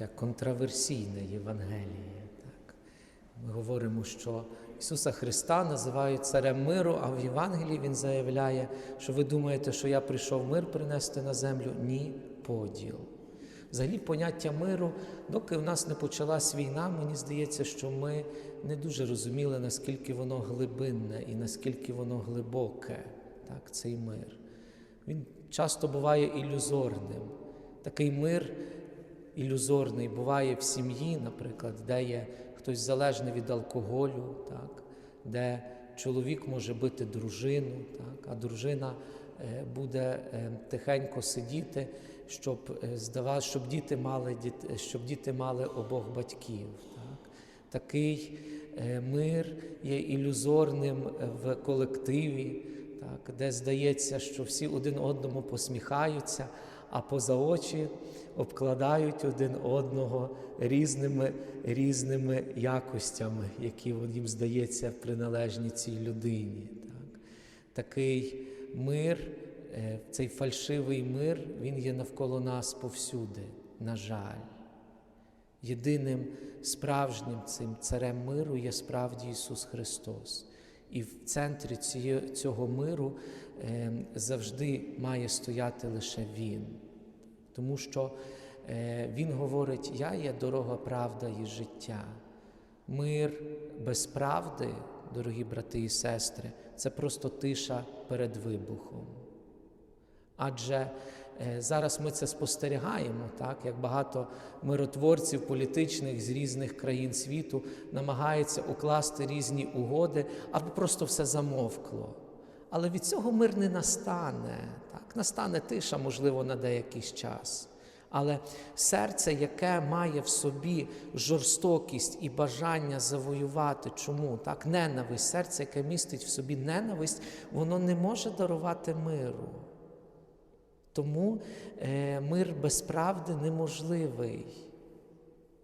таке контраверсійне Євангеліє. Так. Ми говоримо, що Ісуса Христа називають царем миру, а в Євангелії Він заявляє, що ви думаєте, що я прийшов мир принести на землю? Ні, поділ. Взагалі, поняття миру, доки в нас не почалась війна, мені здається, що ми не дуже розуміли, наскільки воно глибинне і наскільки воно глибоке, так, цей мир. Він часто буває ілюзорним. Такий мир ілюзорний буває в сім'ї, наприклад, де є хтось залежний від алкоголю, так, де чоловік може бити дружину, так, а дружина е, буде е, тихенько сидіти, щоб, е, здава- щоб, діти мали, щоб діти мали обох батьків. Так. Такий мир є ілюзорним в колективі, так, де здається, що всі один одному посміхаються, а поза очі обкладають один одного різними, різними якостями, які їм здається приналежні цій людині. Так. Такий мир, е, цей фальшивий мир, він є навколо нас повсюди, на жаль. Єдиним справжнім цим царем миру є справді Ісус Христос. І в центрі цього миру е, завжди має стояти лише Він. Тому що е, Він говорить: Я є дорога, правда і життя. Мир без правди, дорогі брати і сестри, це просто тиша перед вибухом. Адже зараз ми це спостерігаємо, так як багато миротворців політичних з різних країн світу намагаються укласти різні угоди, аби просто все замовкло. Але від цього мир не настане. Так? Настане тиша, можливо, на деякий час. Але серце, яке має в собі жорстокість і бажання завоювати, чому так? Ненависть, серце, яке містить в собі ненависть, воно не може дарувати миру. Тому е, мир без правди неможливий.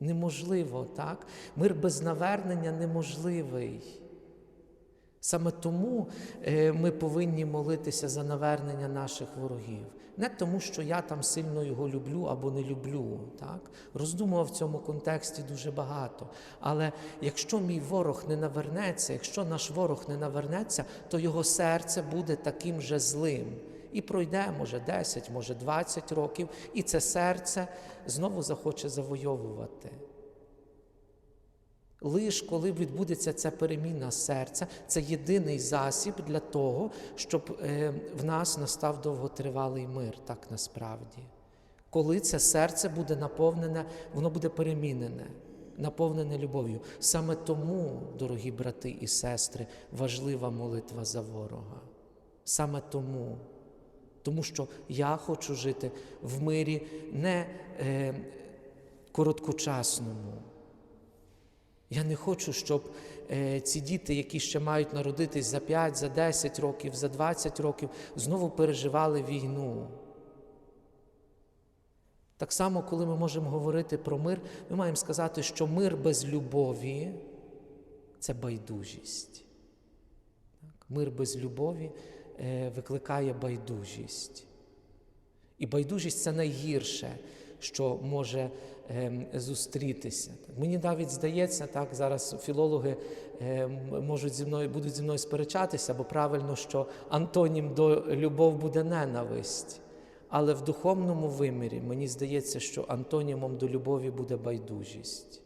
Неможливо, так? Мир без навернення неможливий. Саме тому е, ми повинні молитися за навернення наших ворогів. Не тому, що я там сильно його люблю або не люблю. Так? Роздумував в цьому контексті дуже багато. Але якщо мій ворог не навернеться, якщо наш ворог не навернеться, то його серце буде таким же злим. І пройде, може, 10, може 20 років, і це серце знову захоче завойовувати. Лиш коли відбудеться ця переміна серця, це єдиний засіб для того, щоб е, в нас настав довготривалий мир, так насправді. Коли це серце буде наповнене, воно буде перемінене, наповнене любов'ю. Саме тому, дорогі брати і сестри, важлива молитва за ворога. Саме тому. Тому що я хочу жити в мирі не е, короткочасному. Я не хочу, щоб е, ці діти, які ще мають народитись за 5, за 10 років, за 20 років, знову переживали війну. Так само, коли ми можемо говорити про мир, ми маємо сказати, що мир без любові це байдужість. Мир без любові викликає байдужість. І байдужість це найгірше, що може ем, зустрітися. Мені навіть здається, так зараз філологи ем, можуть зі мною будуть зі мною сперечатися, бо правильно, що антонім до любов буде ненависть. Але в духовному вимірі мені здається, що антонімом до любові буде байдужість.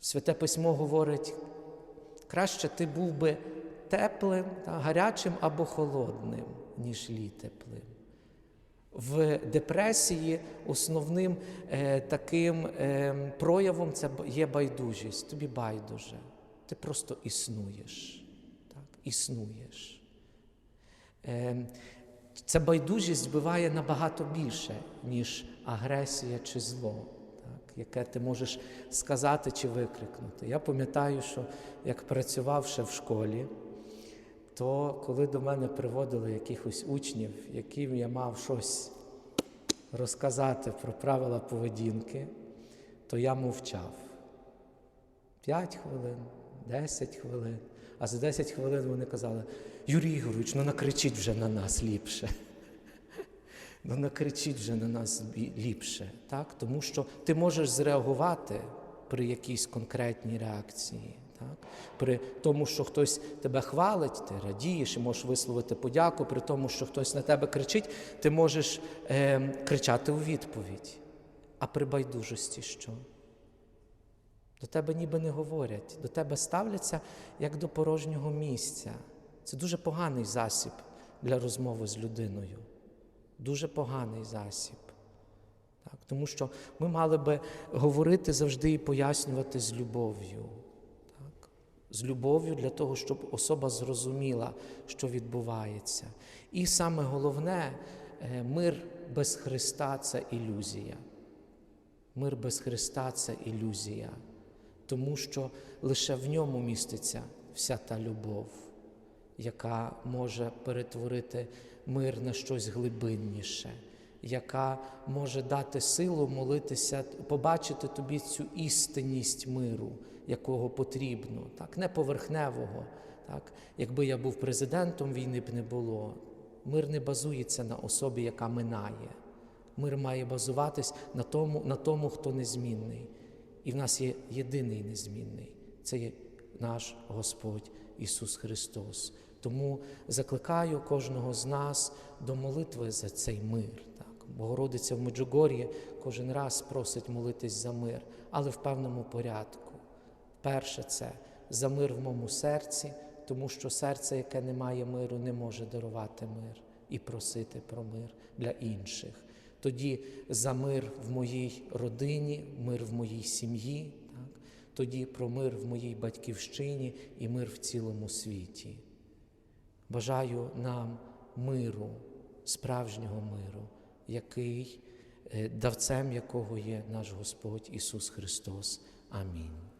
Святе письмо говорить, краще ти був би теплим, гарячим або холодним, ніж літеплим. В депресії основним е, таким е, проявом це є байдужість. Тобі байдуже. Ти просто існуєш. Так? Існуєш. Е, ця байдужість буває набагато більше, ніж агресія чи зло, так? яке ти можеш сказати чи викрикнути. Я пам'ятаю, що як працював ще в школі, то коли до мене приводили якихось учнів, яким я мав щось розказати про правила поведінки, то я мовчав. П'ять хвилин, 10 хвилин. А за 10 хвилин вони казали: Юрій Ігорович, ну накричіть вже на нас ліпше. ну накричіть вже на нас ліпше, так? тому що ти можеш зреагувати при якійсь конкретній реакції. Так? При тому, що хтось тебе хвалить, ти радієш і можеш висловити подяку, при тому, що хтось на тебе кричить, ти можеш е, кричати у відповідь. А при байдужості що? До тебе ніби не говорять, до тебе ставляться як до порожнього місця. Це дуже поганий засіб для розмови з людиною. Дуже поганий засіб. Так? Тому що ми мали би говорити завжди і пояснювати з любов'ю. З любов'ю для того, щоб особа зрозуміла, що відбувається. І саме головне, е, мир без Христа це ілюзія. Мир без Христа це ілюзія, тому що лише в ньому міститься вся та любов, яка може перетворити мир на щось глибинніше, яка може дати силу молитися, побачити тобі цю істинність миру, якого потрібно, так, не поверхневого. Так. Якби я був президентом, війни б не було. Мир не базується на особі, яка минає. Мир має базуватись на тому, на тому, хто незмінний. І в нас є єдиний незмінний це є наш Господь Ісус Христос. Тому закликаю кожного з нас до молитви за цей мир. Богородиця в Меджугор'ї кожен раз просить молитись за мир, але в певному порядку. Перше це за мир в моєму серці, тому що серце, яке не має миру, не може дарувати мир і просити про мир для інших. Тоді за мир в моїй родині, мир в моїй сім'ї, так? тоді про мир в моїй батьківщині і мир в цілому світі. Бажаю нам миру, справжнього миру, який, е, давцем якого є наш Господь Ісус Христос. Амінь.